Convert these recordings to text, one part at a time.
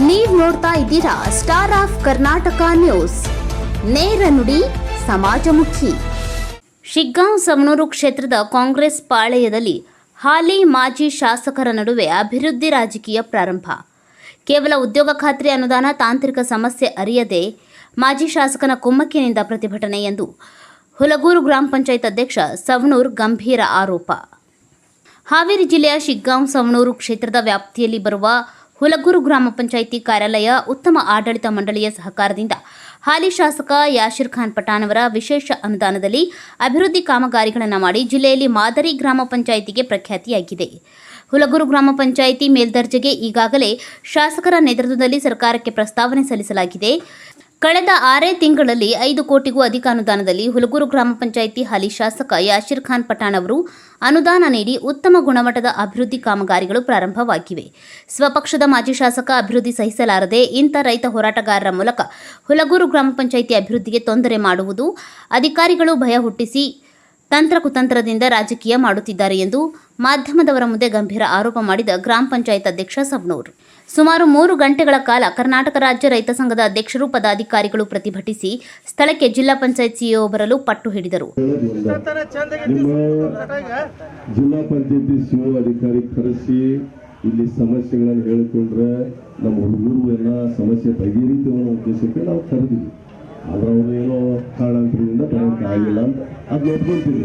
ನೀವು ನೋಡ್ತಾ ಇದ್ದೀರಾ ಸ್ಟಾರ್ ಆಫ್ ಕರ್ನಾಟಕ ನ್ಯೂಸ್ ನೇರ ನುಡಿ, ಸಮಾಜಮುಖಿ. ಶಿಗ್ಗಾಂವ್ ಸಮನೂರು ಕ್ಷೇತ್ರದ ಕಾಂಗ್ರೆಸ್ ಪಾಳೆಯದಲ್ಲಿ ಹಾಲಿ ಮಾಜಿ ಶಾಸಕರ ನಡುವೆ ಅಭಿವೃದ್ಧಿ ರಾಜಕೀಯ ಪ್ರಾರಂಭ. ಕೇವಲ ಉದ್ಯೋಗ ಖಾತ್ರಿ ಅನುದಾನ ತಾಂತ್ರಿಕ ಸಮಸ್ಯೆ ಅರಿಯದೆ ಮಾಜಿ ಶಾಸಕನ ಕುಮ್ಮಕ್ಕಿನಿಂದ ಪ್ರತಿಭಟನೆ ಎಂದು ಹುಲಗೂರು ಗ್ರಾಮ ಪಂಚಾಯತ್ ಅಧ್ಯಕ್ಷ ಸವಣೂರ್ ಗಂಭೀರ ಆರೋಪ. ಹಾವೇರಿ ಜಿಲ್ಲೆಯ ಶಿಗ್ಗಾಂವ್ ಸವಣೂರು ಕ್ಷೇತ್ರದ ವ್ಯಾಪ್ತಿಯಲ್ಲಿ ಬರುವ ಹುಲಗೂರು ಗ್ರಾಮ ಪಂಚಾಯಿತಿ ಕಾರ್ಯಾಲಯ ಉತ್ತಮ ಆಡಳಿತ ಮಂಡಳಿಯ ಸಹಕಾರದಿಂದ ಹಾಲಿ ಶಾಸಕ ಯಾಶಿರ್ ಖಾನ್ ಪಠಾಣ್ ಅವರ ವಿಶೇಷ ಅನುದಾನದಲ್ಲಿ ಅಭಿವೃದ್ಧಿ ಕಾಮಗಾರಿಗಳನ್ನು ಮಾಡಿ ಜಿಲ್ಲೆಯಲ್ಲಿ ಮಾದರಿ ಗ್ರಾಮ ಪಂಚಾಯಿತಿಗೆ ಪ್ರಖ್ಯಾತಿಯಾಗಿದೆ. ಹುಲಗೂರು ಗ್ರಾಮ ಪಂಚಾಯಿತಿ ಮೇಲ್ದರ್ಜೆಗೆ ಈಗಾಗಲೇ ಶಾಸಕರ ನೇತೃತ್ವದಲ್ಲಿ ಸರ್ಕಾರಕ್ಕೆ ಪ್ರಸ್ತಾವನೆ ಸಲ್ಲಿಸಲಾಗಿದೆ. ಕಳೆದ ಆರೇ ತಿಂಗಳಲ್ಲಿ ಐದು ಕೋಟಿಗೂ ಅಧಿಕ ಅನುದಾನದಲ್ಲಿ ಹುಲಗೂರು ಗ್ರಾಮ ಪಂಚಾಯಿತಿ ಹಾಲಿ ಶಾಸಕ ಯಾಶಿರ್ ಖಾನ್ ಪಠಾಣ್ ಅವರು ಅನುದಾನ ನೀಡಿ ಉತ್ತಮ ಗುಣಮಟ್ಟದ ಅಭಿವೃದ್ಧಿ ಕಾಮಗಾರಿಗಳು ಪ್ರಾರಂಭವಾಗಿವೆ. ಸ್ವಪಕ್ಷದ ಮಾಜಿ ಶಾಸಕ ಅಭಿವೃದ್ಧಿ ಸಹಿಸಲಾರದೆ ಇಂಥ ರೈತ ಹೋರಾಟಗಾರರ ಮೂಲಕ ಹುಲಗೂರು ಗ್ರಾಮ ಪಂಚಾಯಿತಿ ಅಭಿವೃದ್ಧಿಗೆ ತೊಂದರೆ ಮಾಡುವುದು ಅಧಿಕಾರಿಗಳು ಭಯ ಹುಟ್ಟಿಸಿ ತಂತ್ರ ಕುತಂತ್ರದಿಂದ ರಾಜಕೀಯ ಮಾಡುತ್ತಿದ್ದಾರೆ ಎಂದು ಮಾಧ್ಯಮದವರ ಮುಂದೆ ಗಂಭೀರ ಆರೋಪ ಮಾಡಿದ ಗ್ರಾಮ ಪಂಚಾಯತ್ ಅಧ್ಯಕ್ಷ ಸಬ್ನೂರ್. ಸುಮಾರು ಮೂರು ಗಂಟೆಗಳ ಕಾಲ ಕರ್ನಾಟಕ ರಾಜ್ಯ ರೈತ ಸಂಘದ ಅಧ್ಯಕ್ಷರು ಪದಾಧಿಕಾರಿಗಳು ಪ್ರತಿಭಟಿಸಿ ಸ್ಥಳಕ್ಕೆ ಜಿಲ್ಲಾ ಪಂಚಾಯತ್ ಸಿಇಒ ಬರಲು ಪಟ್ಟು ಹಿಡಿದರು. ಜಿಲ್ಲಾ ಸಿಒ ಅಧಿಕಾರಿ ಕರೆಸಿ ಇಲ್ಲಿ ಸಮಸ್ಯೆಗಳನ್ನು ಹೇಳಿಕೊಂಡ್ರೆ ನಮ್ಮ ಸಮಸ್ಯೆ ಉದ್ದೇಶಕ್ಕೆ ನಾವು ಆದ್ರೆ ಅವರು ಏನೋ ಆಗಿಲ್ಲ ಅಂತ ಅದನ್ನ ನೋಡ್ಕೊಳ್ತೀವಿ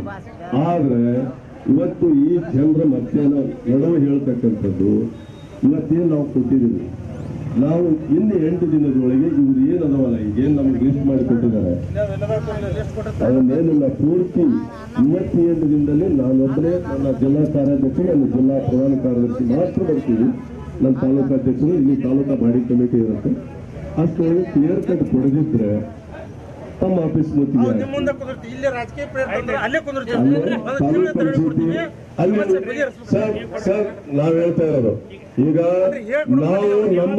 ಆದ್ರೆ ಇವತ್ತು ಈ ಜನರ ಮಧ್ಯಾಹ್ನ ನಡುವೆ ಹೇಳ್ತಕ್ಕಂಥದ್ದು ಇವತ್ತೇನು ನಾವು ಕೊಟ್ಟಿದ್ದೀವಿ. ನಾವು ಇನ್ನು ಎಂಟು ದಿನದೊಳಗೆ ಇವ್ರು ಏನು ಅದಾವಲ್ಲ ಈಗೇನು ನಮ್ಗೆ ಲಿಸ್ಟ್ ಮಾಡಿ ಕೊಟ್ಟಿದ್ದಾರೆ. ಅದನ್ನೇನಿಲ್ಲ, ಪೂರ್ತಿ ಇವತ್ತು ಎಂಟು ದಿನದಲ್ಲಿ ನಾನೊಬ್ಬರೇ ನನ್ನ ಜಿಲ್ಲಾ ಕಾರ್ಯಾಧ್ಯಕ್ಷರು ನನ್ನ ಜಿಲ್ಲಾ ಪ್ರಧಾನ ಕಾರ್ಯದರ್ಶಿ ಮಾತ್ರ ಬರ್ತೀವಿ. ನನ್ನ ತಾಲೂಕು ಅಧ್ಯಕ್ಷರು ಇಲ್ಲಿ ತಾಲೂಕಾ ಬಾಡಿ ಕಮಿಟಿ ಇರುತ್ತೆ. ಅಷ್ಟೊಳಗೆ ಕ್ಲಿಯರ್ ಕಟ್ ಕೊಡದಿದ್ರೆ ತಮ್ಮ ಆಫೀಸ್ ಬಗೆಹರಿಸ್ಬೇಕು. ಸರ್ ಸರ್ ನಾವ್ ಹೇಳ್ತಾ ಇರೋದು. ಈಗ ನಾವು ನಮ್ಮ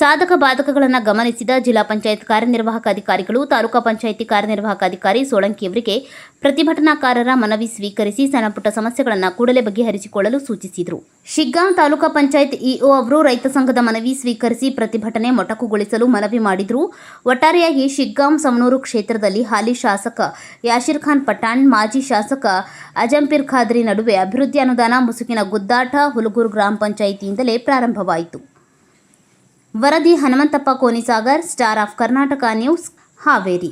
ಸಾಧಕ ಬಾಧಕಗಳನ್ನು ಗಮನಿಸಿದ ಜಿಲ್ಲಾ ಪಂಚಾಯತ್ ಕಾರ್ಯನಿರ್ವಾಹಕ ಅಧಿಕಾರಿಗಳು, ತಾಲೂಕಾ ಪಂಚಾಯಿತಿ ಕಾರ್ಯನಿರ್ವಾಹಕ ಅಧಿಕಾರಿ ಸೋಳಂಕಿಯವರಿಗೆ ಪ್ರತಿಭಟನಾಕಾರರ ಮನವಿ ಸ್ವೀಕರಿಸಿ ಸಣ್ಣಪುಟ್ಟ ಸಮಸ್ಯೆಗಳನ್ನು ಕೂಡಲೇ ಬಗೆಹರಿಸಿಕೊಳ್ಳಲು ಸೂಚಿಸಿದರು. ಶಿಗ್ಗಾಂ ತಾಲೂಕಾ ಪಂಚಾಯತ್ ಇಒ ಅವರು ರೈತ ಸಂಘದ ಮನವಿ ಸ್ವೀಕರಿಸಿ ಪ್ರತಿಭಟನೆ ಮೊಟಕುಗೊಳಿಸಲು ಮನವಿ ಮಾಡಿದರು. ಒಟ್ಟಾರೆಯಾಗಿ ಶಿಗ್ಗಾಂವ್ ಸಮನೂರು ಕ್ಷೇತ್ರದಲ್ಲಿ ಹಾಲಿ ಶಾಸಕ ಯಾಶಿರ್ ಖಾನ್ ಪಠಾಣ್, ಮಾಜಿ ಶಾಸಕ ಅಜಂಪೀರ್ ಖಾದ್ರಿ ನಡುವೆ ಅಭಿವೃದ್ಧಿ ಅನುದಾನ ಮುಸುಕಿನ ಗುದ್ದಾಟ ಹುಲಗೂರು ಗ್ರಾಮ ಪಂಚಾಯಿತಿಯಿಂದಲೇ ಪ್ರಾರಂಭವಾಯಿತು. ವರದಿ Hanumanthappa Konisagar star of Karnataka news Haveri